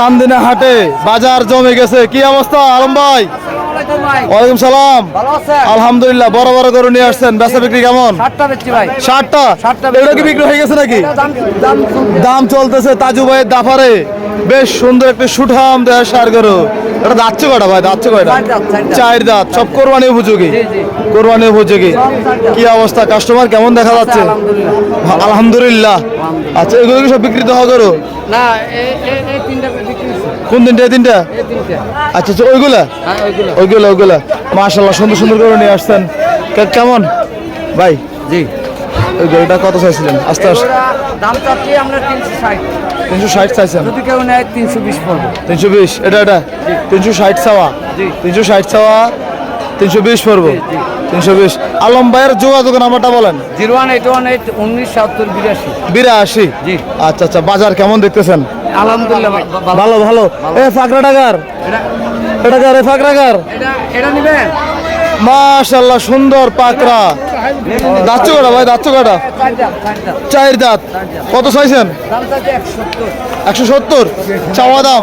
চান্দিনা হাটে বাজার জমে গেছে। কি অবস্থা আলম ভাই? ওয়ালাইকুম সালাম। আলহামদুলিল্লাহ বড় বড় গরু নিয়ে আসছেন। বেচা বিক্রি কেমন? ষাটটা এগুলো কি বিক্রি হয়ে গেছে নাকি? দাম চলতেছে তাজু ভাইয়ের দাফারে। বেশ সুন্দর একটা সুঠাম দেয় সার গরু। এটা দাচ্ছে কয়টা ভাই? দাচ্ছে কয়টা? চার দাঁত, সব কোরবানি উপযোগী। কোরবানি উপযোগী। কি অবস্থা? কাস্টমার কেমন দেখা যাচ্ছে? আলহামদুলিল্লাহ। আলহামদুলিল্লাহ। আচ্ছা এগুলো কি সব বিক্রিত হওয়া গরু? না কোন তিনটা এই তিনটা আচ্ছা আচ্ছা ওইগুলা? ওইগুলা। ওইগুলো ওইগুলো। মাশাল্লাহ সুন্দর সুন্দর করে নিয়ে আসছেন। কেমন? ভাই? জি। ওই গরুটা কত চাইছিলেন? আস্তে আস্তে। দাম চাচ্ছি আমরা তিনশো ষাট। তিনশো ষাট চাইছেন? যদি কেউ নেয় তিনশো বিশ পড়বে। তিনশো বিশ এটা এটা? তিনশো ষাট চাওয়া? তিনশো ষাট চাওয়া তিনশো বিশ পড়ব? তিনশো বিশ। আলম ভাইয়ের যোগাযোগ নাম্বারটা বলেন। Zero one eight one eight উনিশ সাতাত্তর বিরাশি। বিরাশি। জি। আচ্ছা আচ্ছা বাজার কেমন দেখতেছেন? আলহামদুলিল্লাহ ভালো ভালো। এ ফাঁকরা টাকার এটা কার এ ফাঁকরা কার মাশাল্লাহ সুন্দর পাকড়া। দাচ্ছ কটা ভাই দাচ্ছ কটা চার দাঁত। কত চাইছেন? একশো সত্তর। চাওয়া দাম?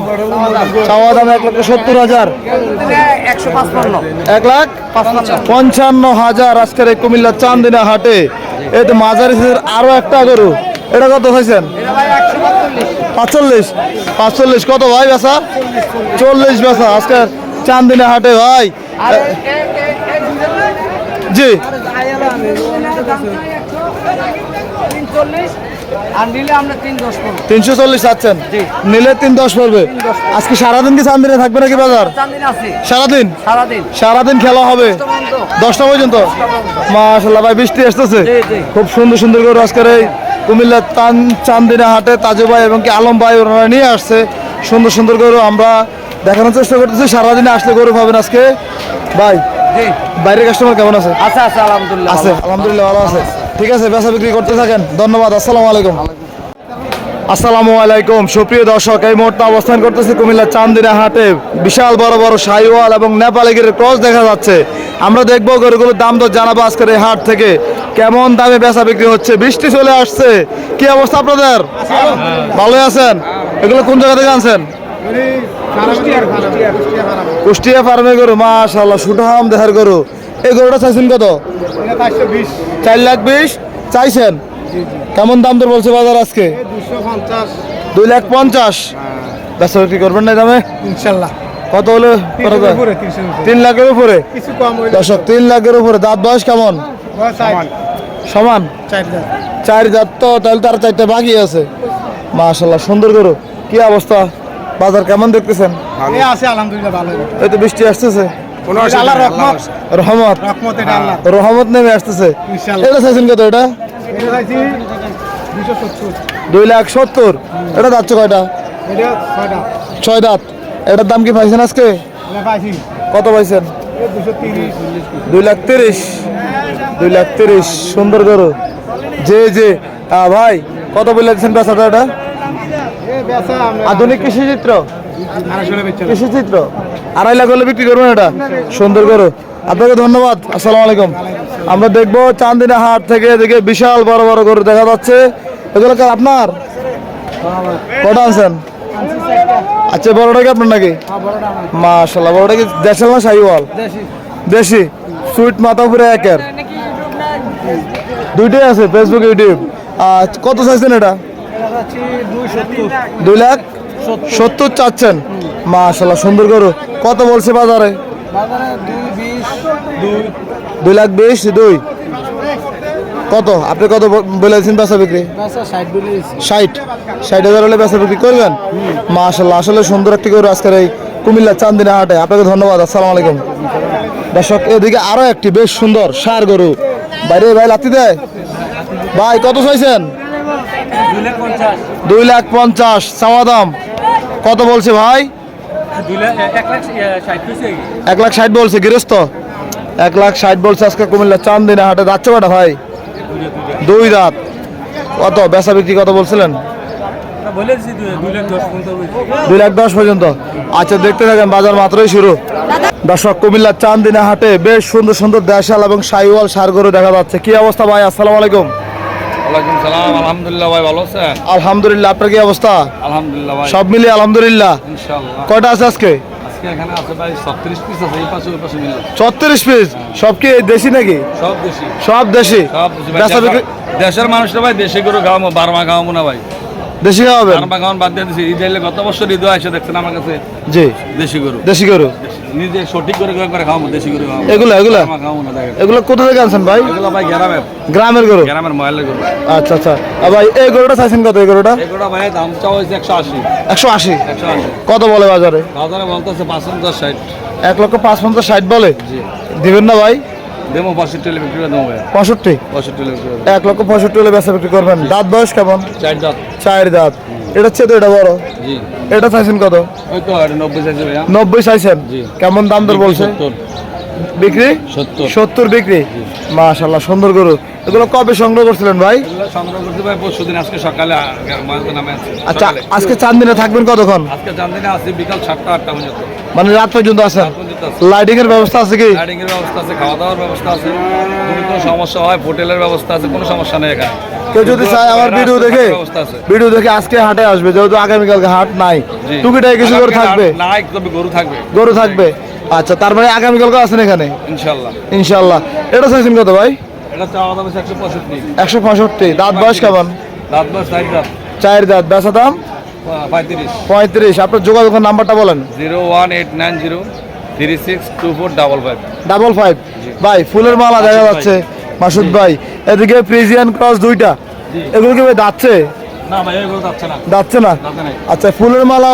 চাওয়া দাম এক লক্ষ সত্তর হাজার। এক লাখ পঞ্চান্ন হাজার আজকের এই কুমিল্লা চান্দিনা হাটে। এই তো মাঝারি আরও একটা গরু। এটা কত চাইছেন? পাঁচচল্লিশ পাঁচচল্লিশ কত ভাই বেসা চল্লিশ বেসা আজকের চান্দিনা হাটে ভাই। জি। তিনশো চল্লিশ চাচ্ছেন। জি। নিলে তিন দশ পড়বে। আজকে সারাদিন কি চান্দিনে থাকবে নাকি বাজার? সারাদিন? সারাদিন। খেলা হবে। দশটা পর্যন্ত। মাশাল্লাহ ভাই বৃষ্টি আসতেছে। খুব সুন্দর সুন্দর করে আজকের এই কুমিল্লার তান চান্দিনা হাটে তাজু ভাই এবং কি আলম ভাই ওনারা নিয়ে আসছে। সুন্দর সুন্দর গরু আমরা দেখানোর চেষ্টা করতেছি। সারাদিনে আসলে গরু পাবেন আজকে। ভাই বাইরের কাস্টমার কেমন আছে? আছে আছে আলহামদুলিল্লাহ আছে আলহামদুলিল্লাহ ভালো আছে। ঠিক আছে বেচা বিক্রি করতে থাকেন। ধন্যবাদ আসসালামু আলাইকুম। আসসালামু আলাইকুম। সুপ্রিয় দর্শক এই মুহূর্তে অবস্থান করতেছি কুমিল্লা চান্দিনা হাটে। বিশাল বড় বড় সাইওয়াল এবং নেপালি গিরের ক্রস দেখা যাচ্ছে। আমরা দেখব গরুগুলোর দাম দর জানাব আজকের এই হাট থেকে। কেমন দামে বেচা বিক্রি হচ্ছে? বৃষ্টি চলে আসছে। কি অবস্থা আপনাদের? ভালোই আছেন? এগুলো কোন জায়গা থেকে আনছেন? কুষ্টিয়া ফার্মে গরু মাশাল্লাহ সুঠাম দেহার গরু। এই গরুটা চাইছেন কত? চার লাখ বিশ? চাইছেন? কেমন দাম দর বলছে বাজার আজকে? দুই লাখ পঞ্চাশ? বেচা বিক্রি করবেন না দামে? ইনশাল্লাহ। কত হলে করা? তিন লাখের উপরে? কিছু কম হইলে দর্শক তিন লাখের উপরে। দাঁত বয়স কেমন? সমান। সমান? চার হাজার চার দাঁত তো তাহলে তার চারটা বাকি আছে। মাশাল্লাহ সুন্দর গরু। কি অবস্থা? বাজার কেমন দেখতেছেন? এই তো বৃষ্টি আসতেছে? রহমত। রহমত? রহমত এটা আল্লাহ রহমত নেমে আসতেছে। ইনশাআল্লাহ। এটা চাইছেন কত এটা? দুই লাখ সত্তর। এটা যাচ্ছে কয়টা? ছয় দাঁত। এটার দাম কি পাইছেন আজকে? কত পাইছেন? দুই লাখ তিরিশ। দুই লাখ তিরিশ। সুন্দর গরু। যে যে ভাই কত বলে দিচ্ছেন পেশাটা এটা? আধুনিক কৃষি চিত্র কৃষি চিত্র আড়াই লাখ হলে বিক্রি করবেন এটা? সুন্দর গরু। আপনাকে ধন্যবাদ আসসালামু আলাইকুম। আমরা দেখব চান্দিনা হাট থেকে এদিকে বিশাল বড় বড় গরু দেখা যাচ্ছে। এগুলো কি আপনার? কটা আনছেন? আচ্ছা বড়টা কি আপনার নাকি? মাশাল্লাহ বড়টা কি দেশাল না শাহিওয়াল দেশি। সুইট মাথা উপরে একের। দুইটাই আছে ফেসবুক ইউটিউব আর কত চাইছেন এটা? দুই লাখ? সত্তর। চাচ্ছেন। মাশাল্লাহ সুন্দর করো কত বলছে বাজারে? দুই। লাখ বিশ দুই। কত? আপনি কত বলেছেন বেচা বিক্রি? ষাট ষাট। হাজার হলে বেচা বিক্রি করবেন? মাশাল্লাহ আসলে সুন্দর একটি গরু আজকের এই কুমিল্লা চান্দিনা হাটে। আপনাকে ধন্যবাদ আসসালামু আলাইকুম। দর্শক এদিকে আরও একটি বেশ সুন্দর সার গরু। বাইরে ভাই লাত্তি দেয়। ভাই কত চাইছেন? দুই লাখ পঞ্চাশ। চাওয়া দাম? কত বলছে ভাই? এক লাখ ষাট বলছে গৃহস্থ? এক লাখ ষাট বলছে আজকে কুমিল্লা চান্দিনা হাটে। যাচ্ছে কটা ভাই? দুই রাত। কত? বেচা বিক্রি কত বলছিলেন? দুই লাখ দশ পর্যন্ত আচ্ছা দেখতে থাকেন বাজার মাত্রই শুরু। দর্শক কুমিল্লার চান্দিনা হাটে বেশ সুন্দর সুন্দর দেশাল এবং সাইওয়াল সার গরু দেখা যাচ্ছে। কি অবস্থা ভাই? আসসালামু আলাইকুম। আলহামদুলিল্লাহ ভাই ভালো আছেন? আলহামদুলিল্লাহ আপনার কি অবস্থা? আলহামদুলিল্লাহ সব মিলিয়ে আলহামদুলিল্লাহ। কটা আছে আজকে? আজকে এখানে আছে ভাই ছত্রিশ পিস আছে এই পাশে ওই পাশে মিলে ছত্রিশ পিস সব কি দেশি নাকি? সব দেশি। সব দেশি? সব দেশি দেশের- মানুষরা ভাই দেশি গরু খাওয়াবো বারমা খাওয়াবো না ভাই। দেশি খাওয়াবেন বারমা বাদ দিয়ে দিছি। ঈদ গত বছর ঈদ এসে দেখছেন আমার কাছে জি। দেশি গরু। দেশি গরু? নিজে সঠিক করে করে করে খাওয়াবো দেশি গরু খাওয়াবো। এগুলো এগুলো? খাওয়াবো না এগুলো কোথা থেকে আনছেন ভাই? এগুলো ভাই গ্রামের। গ্রামের গরু? গ্রামের ময়লের গরু। আচ্ছা আচ্ছা। ভাই এই গরুটা চাইছেন কত এই গরুটা? এগুলো ভাই দাম হয়েছে একশো আশি। একশো আশি? কত বলে বাজারে? বাজারে বলতেছে পাঁচ পঞ্চাশ ষাট। এক লক্ষ পাঁচ পঞ্চাশ ষাট বলে? দিবেন না ভাই? দেবো পঁয়ষট্টি হলে বিক্রি করে দেবো ভাই পঁয়ষট্টি? পঁয়ষট্টি হলে বিক্রি করে দেবো। এক লক্ষ পঁয়ষট্টি হলে বেচা বিক্রি করবেন। দাঁত বয়স কেমন? চার দাঁত। চার দাঁত। এটা চেয়ে তো এটা বড়। এটা চাইছেন কত? নব্বই চাইছেন কেমন দাম দর বলছে? বিক্রি সত্তর। বিক্রি? মাশাল্লাহ সুন্দর গরু। এগুলো কবে সংগ্রহ করছিলেন ভাই? সংগ্রহ করতে ভাই পরশু আজকে সকালে আচ্ছা আজকে চার দিনে থাকবেন কতক্ষণ? আজকে আসি বিকাল সাতটা আটটা পর্যন্ত। মানে রাত পর্যন্ত আছে। লাইটিং এর ব্যবস্থা আছে কি? লাইটিং এর ব্যবস্থা আছে খাওয়া দাওয়ার ব্যবস্থা আছে। কোনো সমস্যা হয় হোটেলের ব্যবস্থা আছে কোনো সমস্যা নেই এখানে। কেউ যদি চায় আমার ভিডিও দেখে ভিডিও দেখে আজকে হাটে আসবে যেহেতু আগামীকালকে হাট নাই। টুকিটাই কিছু করে থাকবে? গরু থাকবে। গরু থাকবে? আচ্ছা তার মানে আগামীকালকে আছেন এখানে? ইনশাল্লাহ ইনশাল্লাহ এটা চাইছেন কত ভাই? একশো পঁয়ষট্টি। দাঁত বয়স কেমন? দাঁত বয়স চার দাঁত। বেচা দাম? পঁয়ত্রিশ। আপনার যোগাযোগের নাম্বারটা বলেন। Zero one eight nine zero three six two four double five. Double five. ভাই ফুলের মালা দেখা যাচ্ছে। মাসুদ ভাই এদিকে ফ্রিজিয়ান ক্রস দুইটা। এগুলো কি ভাই দাচ্ছে যাচ্ছে না। দাচ্ছে না? আচ্ছা ফুলের মালা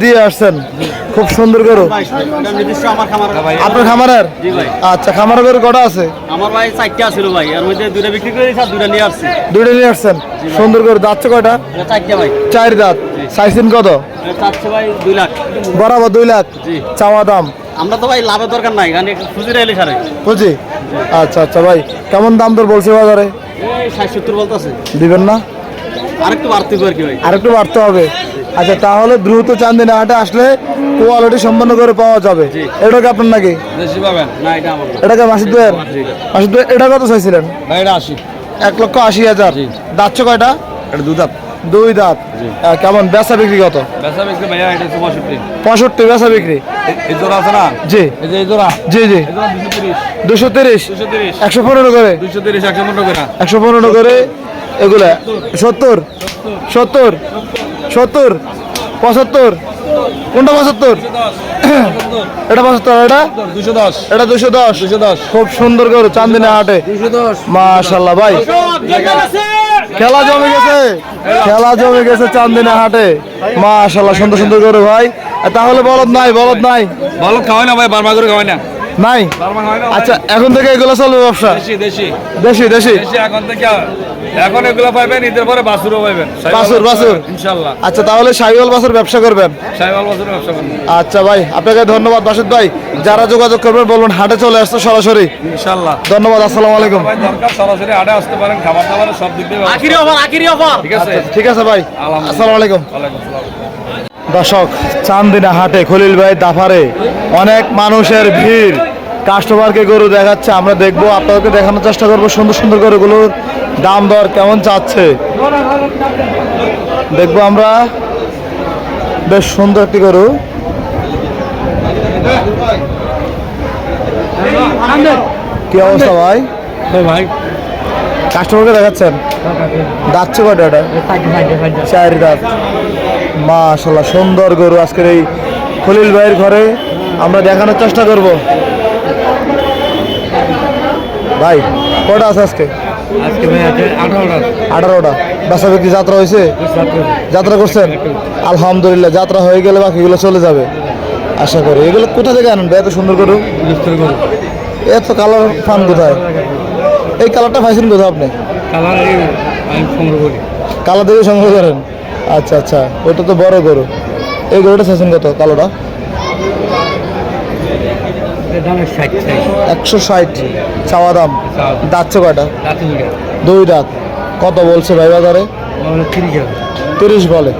দিয়ে আসছেন। খুব সুন্দর ভাই আপনার খামারের? আচ্ছা খামারের গরু কটা আছে? আমার ভাই চারটা ছিল ভাই এর মধ্যে দুটা বিক্রি করে দিয়েছি আর নিয়ে আসছি। দুইটা নিয়ে আসছেন? সুন্দর গরু। দাচ্ছে কয়টা? চারটা ভাই। চার দাঁত। চাইছেন কত? চাচ্ছে ভাই দুই লাখ। বরাবর দুই লাখ। চাওয়া দাম? আমরা তো ভাই লাভের দরকার নাই কারণ খুচরা এলে সারে। বুঝি আচ্ছা আচ্ছা ভাই কেমন দাম দর বলছে বাজারে? এই ষাট সত্তর বলতেছে। দিবেন না? আরেকটু বাড়তে আর কি ভাই। আরেকটু বাড়তে হবে। আচ্ছা তাহলে দ্রুত চান্দিনা হাটে আসলে কোয়ালিটি সম্পন্ন করে পাওয়া যাবে। এটা কি আপনার নাকি? বেশি পাবেন? না এটা আমার না। এটাকে মাসিদ ভাইয়ের মাসিদ ভাই এটা কত চাইছিলেন? ভাই এটা আশি। এক লক্ষ আশি হাজার। দাঁতছে কয়টা? এটা দু দাঁত দুই দাঁত। কেমন বেচা বিক্রি কত? বেচা বিক্রি ভাইয়া এটা পঁয়ষট্টি পঁয়ষট্টি বেচা বিক্রি। এই জোড়া আছে না? জি। এই যে এই জোড়া? জি জি। দুশো তিরিশ। দুশো তিরিশ। একশো পনেরো করে। দুশো তিরিশ একশো পনেরো করে। একশো পনেরো করে। এগুলা? সত্তর? সত্তর? সত্তর? পঁচাত্তর। কোনটা পঁচাত্তর? এটা পঁচাত্তর এটা? দুশো দশ। এটা দুশো দশ। দুশো দশ। খুব সুন্দর করে চান্দিনা হাটে মাশাল্লাহ ভাই। খেলা জমে গেছে। খেলা জমে গেছে চান্দিনা হাটে। মাশাল্লাহ সুন্দর সুন্দর করে ভাই। তাহলে বলদ নাই বলদ নাই। বলদ খাওয়াই না ভাই। বারবার করে খাওয়াই না। নাই? আচ্ছা এখন থেকে এগুলো চলবে ব্যবসা? দেশি দেশি। দেশি এখন থেকে এখন এগুলো পাইবেন ঈদের পরে বাসুরও পাইবেন। বাছুর। ইনশাল্লাহ। আচ্ছা তাহলে সাইওয়াল বাসের ব্যবসা করবেন? সাহেবাল বাসুর ব্যবসা করবেন আচ্ছা ভাই আপনাকে ধন্যবাদ বাসুদ ভাই। যারা যোগাযোগ করবেন বলবেন হাটে চলে আসতো সরাসরি। ইনশাল্লাহ। ধন্যবাদ আসসালামু আলাইকুম। ভাই দরকার সরাসরি আড়ে আসতে পারেন খাবার দাবারের সব দিক দিয়ে আখিরি অফার আখিরি অফার। ঠিক আছে? আচ্ছা, ঠিক আছে ভাই। আসসালামু আলাইকুম। ওয়ালাইকুম আসসালাম। দর্শক চান্দিনা হাটে খলিল ভাই দাফারে। অনেক মানুষের ভিড়। কাস্টমারকে গরু দেখাচ্ছে আমরা দেখব আপনাদেরকে দেখানোর চেষ্টা করব সুন্দর সুন্দর গরুগুলোর দাম দর কেমন চাচ্ছে। দেখব আমরা বেশ সুন্দর একটি গরু। কি অবস্থা ভাই? ভাই। কাস্টমারকে দেখাচ্ছেন? যাচ্ছে কয়টা এটা? চার দাঁত মাশাল্লাহ সুন্দর গরু আজকের এই খলিল ভাইয়ের ঘরে। আমরা দেখানোর চেষ্টা করব। ভাই কটা আছে আজকে? আঠারোটা। বেচা বিক্রি যাত্রা হয়েছে? যাত্রা। করছেন? আলহামদুলিল্লাহ যাত্রা হয়ে গেলে বাকিগুলো চলে যাবে। আশা করি। এগুলো কোথা থেকে আনেন এত সুন্দর গরু? এত কালার ফান কোথায়? এই কালারটা পাইছেন কোথায় আপনি? কালার আমি সংগ্রহ দেখে সংগ্রহ করেন? আচ্ছা আচ্ছা। ওটা তো বড় গরু। এই গরুটা চাইছেন কত কালোটা? একশো ষাট চাওয়া দাম। দাচ্ছে কয়টা? রাতে দুই দাঁত। কত বলছে ভাই বাজারে? তিরিশ বলে।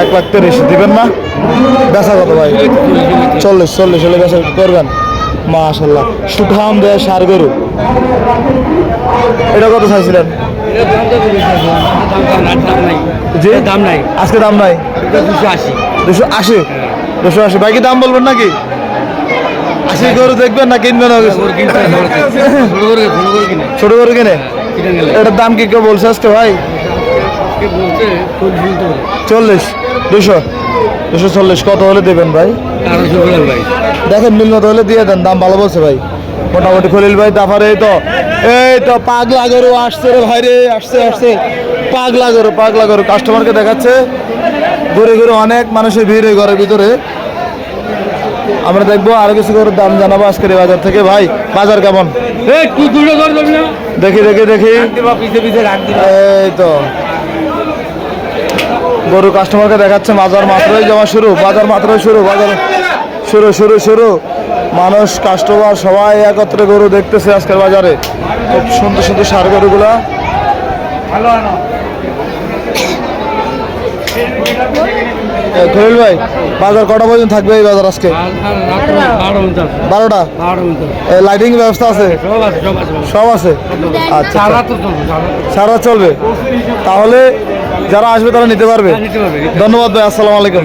এক লাখ তিরিশ দিবেন না? বেচা কত ভাই? চল্লিশ চল্লিশ হলে বেচা করবেন। মাশাল্লাহ সুঠাম দেয় সার গরু। এটা কত চাইছিলেন? এটার দাম নাই আজকে দাম নাই? দুশো আশি। দুশো আশি? দুশো আশি। বাইকি দাম বলবেন নাকি? আশি গরু দেখবেন না কিনবেন। ছোট গরু কিনে? এটার দাম কি কেউ বলছে আজকে ভাই? চল্লিশ। দুশো। দুশো চল্লিশ। কত হলে দেবেন ভাই? দেখেন, মিল মতো হলে দিয়ে দেন, দাম ভালো বলছে ভাই। মোটামুটি খলিল ভাই তারপরে এই তো। এই তো, পাগলা গরু আসছে রে ভাই রে, আসছে আসছে। পাগলা গরু পাগলা গরু। কাস্টমারকে দেখাচ্ছে। ঘুরে ঘুরে অনেক মানুষের ভিড় ঘরের ভিতরে। আমরা দেখব আরও কিছু গরুর দাম জানাব আজকের এই বাজার থেকে। ভাই বাজার কেমন? এই তুই দুটো করে দেবি না? দেখি দেখি দেখি। দিবা পিছে পিছে রাখ দিবা। এই তো। গরু কাস্টমারকে দেখাচ্ছে বাজার মাত্রই জমা শুরু বাজার মাত্রই শুরু বাজার শুরু শুরু শুরু। মানুষ কাস্টমার সবাই একত্রে গরু দেখতেছে আজকের বাজারে। খুব সুন্দর সুন্দর সার গরুগুলা। এ, খলিল ভাই বাজার কটা পর্যন্ত থাকবে এই বাজার আজকে? বারোটা? লাইটিং ব্যবস্থা আছে? সব আছে? আছে আচ্ছা। সারা চলবে। তাহলে যারা আসবে তারা নিতে পারবে নিতে পারবে। ধন্যবাদ ভাই আসসালামু আলাইকুম।